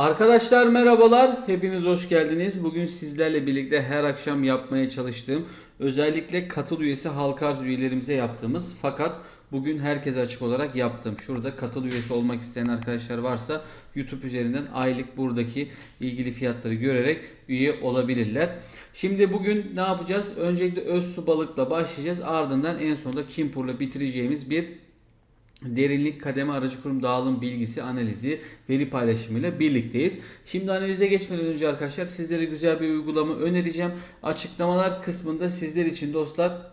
Arkadaşlar merhabalar. Hepiniz hoş geldiniz. Bugün sizlerle birlikte her akşam yapmaya çalıştığım özellikle katıl üyesi halka arz üyelerimize yaptığımız fakat bugün herkese açık olarak yaptım. Şurada katıl üyesi olmak isteyen arkadaşlar varsa YouTube üzerinden aylık buradaki ilgili fiyatları görerek üye olabilirler. Şimdi bugün ne yapacağız? Öncelikle öz su balıkla başlayacağız. Ardından en sonunda Kimpur'la bitireceğimiz bir derinlik kademe aracı kurum dağılım bilgisi analizi veri paylaşımıyla birlikteyiz. Şimdi analize geçmeden önce arkadaşlar sizlere güzel bir uygulama önereceğim. Açıklamalar kısmında sizler için dostlar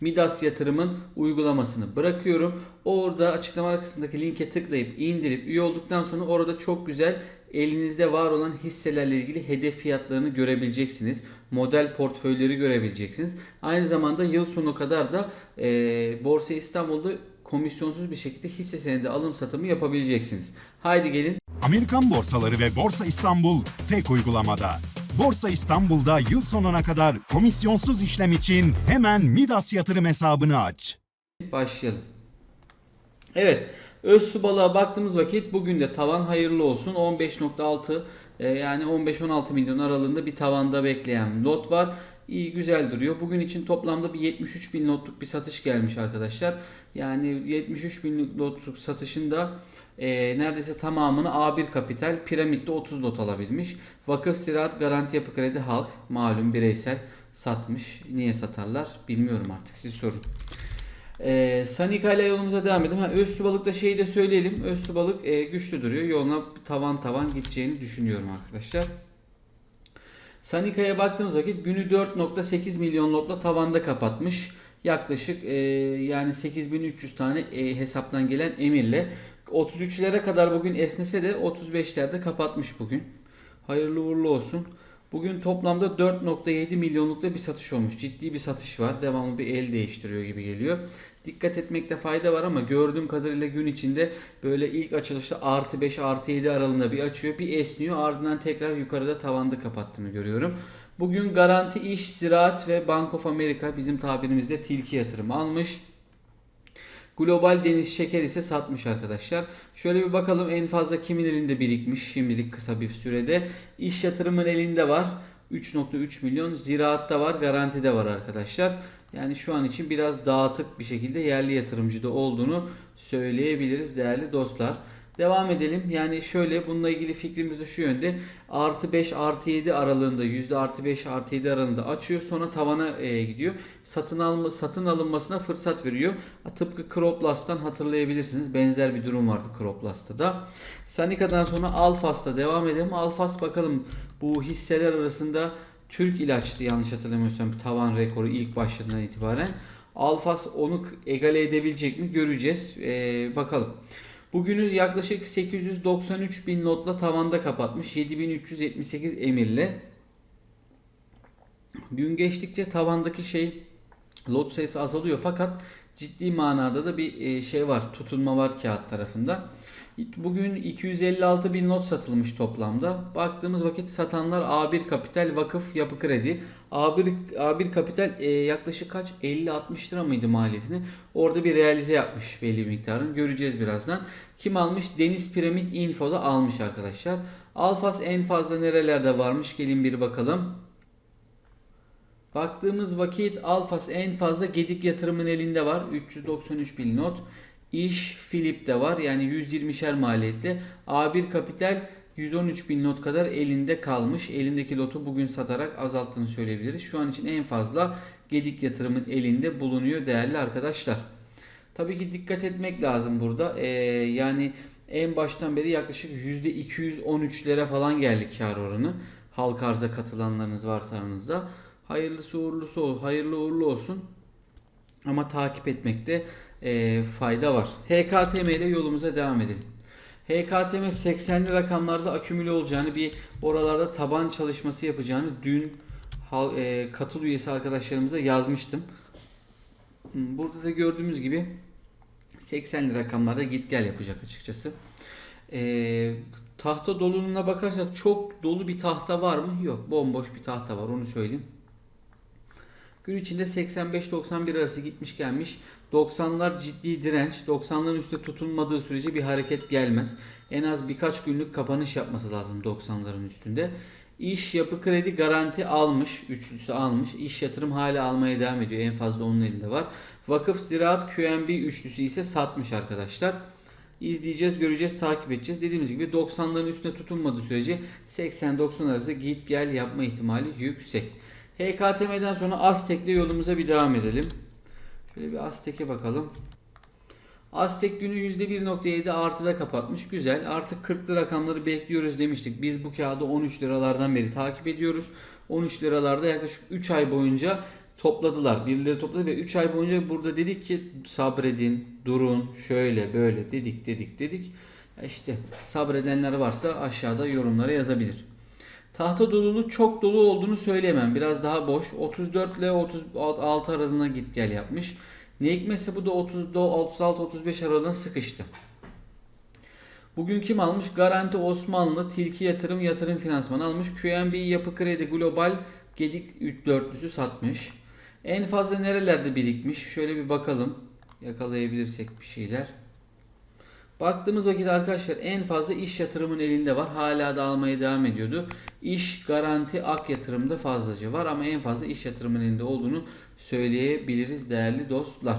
Midas yatırımın uygulamasını bırakıyorum. Orada açıklamalar kısmındaki linke tıklayıp indirip üye olduktan sonra orada çok güzel elinizde var olan hisselerle ilgili hedef fiyatlarını görebileceksiniz. Model portföyleri görebileceksiniz. Aynı zamanda yıl sonu kadar da e, Borsa İstanbul'da komisyonsuz bir şekilde hisse senedi alım satımı yapabileceksiniz. Haydi gelin Amerikan borsaları ve Borsa İstanbul tek uygulamada. Borsa İstanbul'da yıl sonuna kadar komisyonsuz işlem için hemen Midas yatırım hesabını aç. başlayalım. Evet. Öz su balığa baktığımız vakit bugün de tavan hayırlı olsun. 15.6 e, yani 15-16 milyon aralığında bir tavanda bekleyen lot var. İyi güzel duruyor. Bugün için toplamda bir 73 bin lotluk bir satış gelmiş arkadaşlar. Yani 73 bin lotluk satışında e, neredeyse tamamını A1 Kapital piramitte 30 lot alabilmiş. Vakıf Ziraat Garanti Yapı Kredi Halk malum bireysel satmış. Niye satarlar bilmiyorum artık siz sorun. Ee, Sanika ile yolumuza devam edelim. Ha, Özsü balıkta şeyi de söyleyelim. Özsü balık e, güçlü duruyor. Yoluna tavan tavan gideceğini düşünüyorum arkadaşlar. Sanika'ya baktığımız vakit günü 4.8 milyon lotla tavanda kapatmış. Yaklaşık e, yani 8300 tane e, hesaptan gelen emirle 33'lere kadar bugün esnese de 35'lerde kapatmış bugün. Hayırlı uğurlu olsun. Bugün toplamda 4.7 milyonlukta bir satış olmuş. Ciddi bir satış var. Devamlı bir el değiştiriyor gibi geliyor. Dikkat etmekte fayda var ama gördüğüm kadarıyla gün içinde böyle ilk açılışta artı 5 artı 7 aralığında bir açıyor. Bir esniyor ardından tekrar yukarıda tavanda kapattığını görüyorum. Bugün Garanti İş, Ziraat ve Bank of America bizim tabirimizde tilki yatırımı almış. Global Deniz Şeker ise satmış arkadaşlar. Şöyle bir bakalım en fazla kimin elinde birikmiş şimdilik kısa bir sürede. İş yatırımın elinde var. 3.3 milyon. Ziraatta var. Garantide var arkadaşlar. Yani şu an için biraz dağıtık bir şekilde yerli yatırımcıda olduğunu söyleyebiliriz değerli dostlar. Devam edelim. Yani şöyle bununla ilgili fikrimiz de şu yönde. Artı 5 artı 7 aralığında yüzde artı 5 artı 7 aralığında açıyor. Sonra tavana e, gidiyor. Satın alma satın alınmasına fırsat veriyor. Tıpkı Croplast'tan hatırlayabilirsiniz. Benzer bir durum vardı Croplast'ta da. Sanika'dan sonra Alfas'ta devam edelim. Alfas bakalım bu hisseler arasında Türk ilaçtı yanlış hatırlamıyorsam tavan rekoru ilk başladığından itibaren. Alfas onu egale edebilecek mi göreceğiz. E, bakalım. Bugünü yaklaşık 893 bin notla tavanda kapatmış. 7378 emirle. Gün geçtikçe tavandaki şey lot sayısı azalıyor fakat ciddi manada da bir e, şey var. Tutunma var kağıt tarafında. Bugün 256 bin not satılmış toplamda. Baktığımız vakit satanlar A1 Kapital, Vakıf, Yapı Kredi. A1, A1 Kapital e, yaklaşık kaç? 50-60 lira mıydı maliyetini? Orada bir realize yapmış belli bir miktarını. Göreceğiz birazdan. Kim almış? Deniz Piramit Info'da almış arkadaşlar. Alfas en fazla nerelerde varmış? Gelin bir bakalım. Baktığımız vakit Alfas en fazla Gedik yatırımın elinde var. 393 bin not. İş Philip'te var. Yani 120'şer maliyetli. A1 Kapital 113 bin not kadar elinde kalmış. Elindeki lotu bugün satarak azalttığını söyleyebiliriz. Şu an için en fazla Gedik yatırımın elinde bulunuyor değerli arkadaşlar. Tabii ki dikkat etmek lazım burada. Ee, yani en baştan beri yaklaşık %213'lere falan geldi kar oranı. Halk arza katılanlarınız varsa aranızda. Hayırlısı uğurlusu ol, hayırlı uğurlu olsun. Ama takip etmekte e, fayda var. HKTM ile yolumuza devam edelim. HKTM 80'li rakamlarda akümüle olacağını bir oralarda taban çalışması yapacağını dün e, katıl üyesi arkadaşlarımıza yazmıştım. Hmm, Burada da gördüğümüz gibi 80'li rakamlarda git gel yapacak açıkçası. E, tahta doluluğuna bakarsak çok dolu bir tahta var mı? Yok. Bomboş bir tahta var onu söyleyeyim. Gün içinde 85-91 arası gitmiş gelmiş. 90'lar ciddi direnç. 90'ların üstünde tutunmadığı sürece bir hareket gelmez. En az birkaç günlük kapanış yapması lazım 90'ların üstünde. İş yapı kredi garanti almış. Üçlüsü almış. İş yatırım hala almaya devam ediyor. En fazla onun elinde var. Vakıf ziraat QNB üçlüsü ise satmış arkadaşlar. İzleyeceğiz, göreceğiz, takip edeceğiz. Dediğimiz gibi 90'ların üstüne tutunmadığı sürece 80-90 arası git gel yapma ihtimali yüksek. HKTM'den sonra Aztek'le yolumuza bir devam edelim. Şöyle bir Aztek'e bakalım. Aztek günü %1.7 artıda kapatmış. Güzel. Artık 40'lı rakamları bekliyoruz demiştik. Biz bu kağıdı 13 liralardan beri takip ediyoruz. 13 liralarda yaklaşık 3 ay boyunca topladılar. Birileri topladı ve 3 ay boyunca burada dedik ki sabredin, durun, şöyle böyle dedik dedik dedik. İşte sabredenler varsa aşağıda yorumlara yazabilir. Tahta dolulu çok dolu olduğunu söyleyemem. Biraz daha boş. 34 ile 36 aralığına git gel yapmış. Ne hikmetse bu da 30 36-35 aralığına sıkıştı. Bugün kim almış? Garanti Osmanlı, Tilki Yatırım, Yatırım Finansmanı almış. QNB Yapı Kredi Global Gedik 4'lüsü satmış. En fazla nerelerde birikmiş? Şöyle bir bakalım. Yakalayabilirsek bir şeyler. Baktığımız vakit arkadaşlar en fazla iş yatırımın elinde var. Hala da almaya devam ediyordu. İş garanti ak yatırımda fazlaca var ama en fazla iş yatırımın elinde olduğunu söyleyebiliriz değerli dostlar.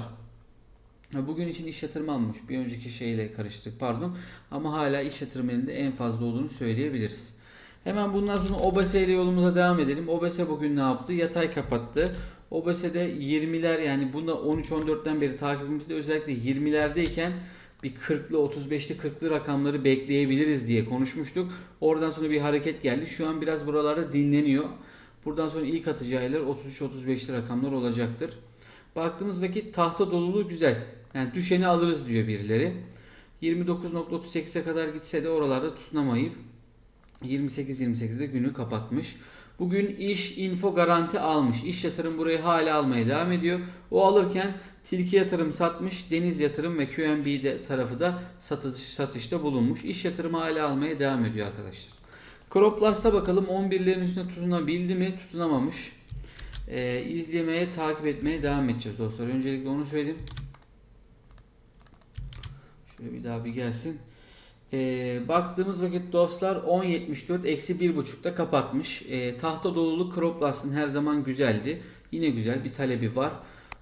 Bugün için iş yatırımı almış. Bir önceki şeyle karıştırdık pardon. Ama hala iş yatırımı elinde en fazla olduğunu söyleyebiliriz. Hemen bundan sonra OBS ile yolumuza devam edelim. OBS bugün ne yaptı? Yatay kapattı. OBS'de 20'ler yani bunda 13-14'ten beri takibimizde özellikle 20'lerdeyken bir 40'lı 35'li 40'lı rakamları bekleyebiliriz diye konuşmuştuk. Oradan sonra bir hareket geldi. Şu an biraz buralarda dinleniyor. Buradan sonra ilk atacağı yerler 33-35'li rakamlar olacaktır. Baktığımız vakit tahta doluluğu güzel. Yani düşeni alırız diyor birileri. 29.38'e kadar gitse de oralarda tutunamayıp 28-28'de günü kapatmış. Bugün iş info garanti almış. İş yatırım burayı hala almaya devam ediyor. O alırken Tilki yatırım satmış. Deniz yatırım ve QNB de tarafı da satış, satışta bulunmuş. İş yatırımı hala almaya devam ediyor arkadaşlar. Croplast'a bakalım 11'lerin üstüne tutunabildi mi? Tutunamamış. Ee, izlemeye, takip etmeye devam edeceğiz dostlar. Öncelikle onu söyleyeyim. Şöyle bir daha bir gelsin. Ee, baktığımız vakit dostlar 10.74 eksi 1.5'da kapatmış. Ee, tahta dolulu Croplast'ın her zaman güzeldi. Yine güzel bir talebi var.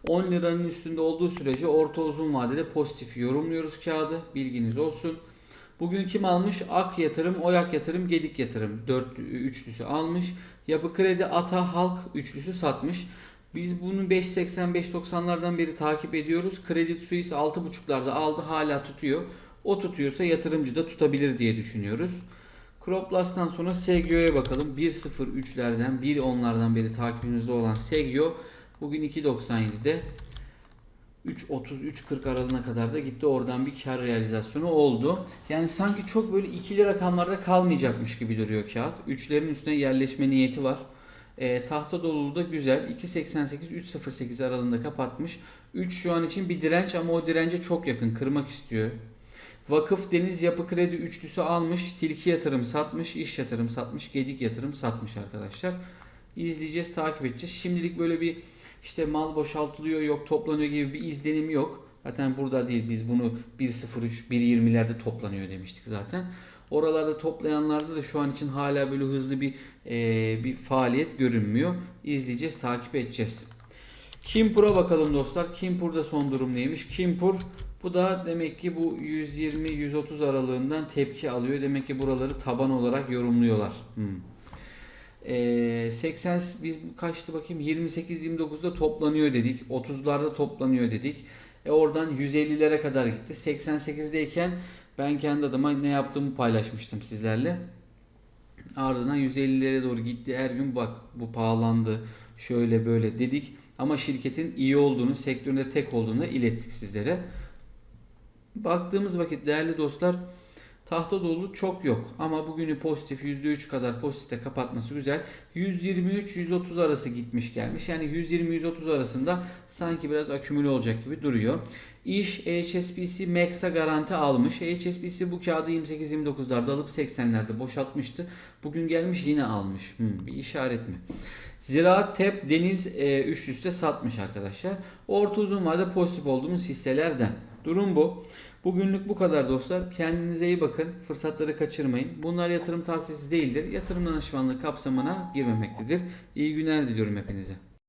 10 liranın üstünde olduğu sürece orta uzun vadede pozitif yorumluyoruz kağıdı. Bilginiz olsun. Bugün kim almış? Ak yatırım, Oyak yatırım, Gedik yatırım. 4 üçlüsü almış. Yapı kredi, Ata, Halk üçlüsü satmış. Biz bunu 5.80-5.90'lardan beri takip ediyoruz. Credit Suisse 6.5'larda aldı hala tutuyor. O tutuyorsa yatırımcı da tutabilir diye düşünüyoruz. Croplast'tan sonra Segio'ya bakalım. 1.03'lerden 1.10'lardan beri takibimizde olan Segio bugün 2.97'de 3.30-3.40 aralığına kadar da gitti. Oradan bir kar realizasyonu oldu. Yani sanki çok böyle ikili rakamlarda kalmayacakmış gibi duruyor kağıt. Üçlerin üstüne yerleşme niyeti var. E, tahta doluluğu da güzel. 2.88-3.08 aralığında kapatmış. 3 şu an için bir direnç ama o dirence çok yakın. Kırmak istiyor. Vakıf Deniz Yapı Kredi üçlüsü almış. Tilki yatırım satmış. iş yatırım satmış. Gedik yatırım satmış arkadaşlar. İzleyeceğiz, takip edeceğiz. Şimdilik böyle bir işte mal boşaltılıyor yok toplanıyor gibi bir izlenim yok. Zaten burada değil biz bunu 1.03 1.20'lerde toplanıyor demiştik zaten. Oralarda toplayanlarda da şu an için hala böyle hızlı bir e, bir faaliyet görünmüyor. İzleyeceğiz, takip edeceğiz. Kimpur'a bakalım dostlar. Kimpur'da son durum neymiş? Kimpur bu da demek ki bu 120-130 aralığından tepki alıyor. Demek ki buraları taban olarak yorumluyorlar. Hmm. Ee, 80 biz kaçtı bakayım 28-29'da toplanıyor dedik. 30'larda toplanıyor dedik. E oradan 150'lere kadar gitti. 88'deyken ben kendi adıma ne yaptığımı paylaşmıştım sizlerle. Ardından 150'lere doğru gitti. Her gün bak bu pahalandı. Şöyle böyle dedik. Ama şirketin iyi olduğunu, sektöründe tek olduğunu ilettik sizlere. Baktığımız vakit değerli dostlar Tahta dolu çok yok ama bugünü pozitif %3 kadar pozitifte kapatması güzel. 123-130 arası gitmiş gelmiş. Yani 120-130 arasında sanki biraz akümüle olacak gibi duruyor. İş HSBC Max'a garanti almış. HSBC bu kağıdı 28-29'larda alıp 80'lerde boşaltmıştı. Bugün gelmiş yine almış. Hmm, bir işaret mi? Ziraat TEP Deniz e, üst üste satmış arkadaşlar. Orta uzun vade pozitif olduğumuz hisselerden. Durum bu. Bugünlük bu kadar dostlar. Kendinize iyi bakın. Fırsatları kaçırmayın. Bunlar yatırım tavsiyesi değildir. Yatırım danışmanlığı kapsamına girmemektedir. İyi günler diliyorum hepinize.